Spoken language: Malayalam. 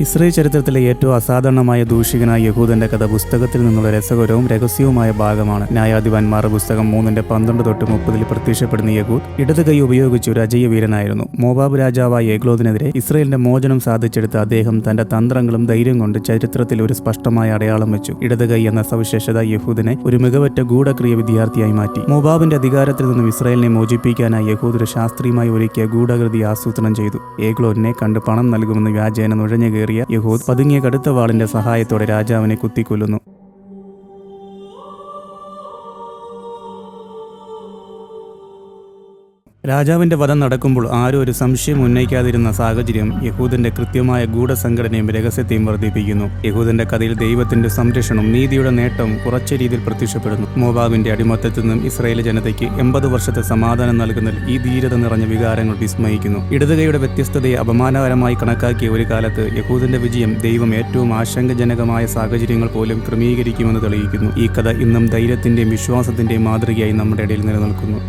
ഇസ്രയേൽ ചരിത്രത്തിലെ ഏറ്റവും അസാധാരണമായ ദൂഷികനായ യഹൂദന്റെ കഥ പുസ്തകത്തിൽ നിന്നുള്ള രസകരവും രഹസ്യവുമായ ഭാഗമാണ്. ന്യായാധിപന്മാർ പുസ്തകം മൂന്നിന്റെ പന്ത്രണ്ട് തൊട്ട് മുപ്പതിൽ പ്രത്യക്ഷപ്പെടുന്ന യഹൂദ് ഇടത് കൈ ഉപയോഗിച്ച് ഒരു അജയ വീരനായിരുന്നു. മോബാബ് രാജാവായ ഏഗ്ലോദിനെതിരെ ഇസ്രയേലിന്റെ മോചനം സാധിച്ചെടുത്ത അദ്ദേഹം തന്റെ തന്ത്രങ്ങളും ധൈര്യം കൊണ്ട് ചരിത്രത്തിൽ ഒരു സ്പഷ്ടമായ അടയാളം വെച്ചു. ഇടത് കൈ എന്ന സവിശേഷത യഹൂദിനെ ഒരു മികവറ്റ ഗൂഢക്രിയ വിദ്യാർത്ഥിയായി മാറ്റി. മോബാബിന്റെ അധികാരത്തിൽ നിന്നും ഇസ്രയേലിനെ മോചിപ്പിക്കാനായി യഹൂദ് ഒരു ശാസ്ത്രീയമായി ഒരുക്കിയ ഗൂഢകൃതി ആസൂത്രണം ചെയ്തു. ഏഗ്ലോദിനെ കണ്ട് പണം നൽകുമെന്ന് വ്യാജേന നുഴഞ്ഞു കയറിയ യഹൂദ് പതുങ്ങിയ കടുത്ത വാളിന്റെ സഹായത്തോടെ രാജാവിനെ കുത്തിക്കൊല്ലുന്നു. രാജാവിന്റെ വധം നടക്കുമ്പോൾ ആരും ഒരു സംശയം ഉന്നയിക്കാതിരുന്ന സാഹചര്യം യഹൂദന്റെ കൃത്യമായ ഗൂഢസംഘടനയും രഹസ്യത്തെയും വർദ്ധിപ്പിക്കുന്നു. യഹൂദന്റെ കഥയിൽ ദൈവത്തിന്റെ സംരക്ഷണം നീതിയുടെ നേട്ടം കുറച്ച രീതിയിൽ പ്രത്യക്ഷപ്പെടുന്നു. മോബാബിന്റെ അടിമത്തത്തിൽ നിന്നും ഇസ്രായേൽ ജനതയ്ക്ക് എൺപത് വർഷത്തെ സമാധാനം നൽകുന്നതിൽ ഈ ധീരത നിറഞ്ഞ വികാരങ്ങൾ വിസ്മയിക്കുന്നു. ഇടതുകൈയുടെ വ്യത്യസ്തതയെ അപമാനകരമായി കണക്കാക്കിയ ഒരു കാലത്ത് യഹൂദന്റെ വിജയം ദൈവം ഏറ്റവും ആശങ്കജനകമായ സാഹചര്യങ്ങൾ പോലും ക്രമീകരിക്കുമെന്ന് തെളിയിക്കുന്നു. ഈ കഥ ഇന്നും ധൈര്യത്തിന്റെയും വിശ്വാസത്തിന്റെയും മാതൃകയായി നമ്മുടെ ഇടയിൽ നിലനിൽക്കുന്നു.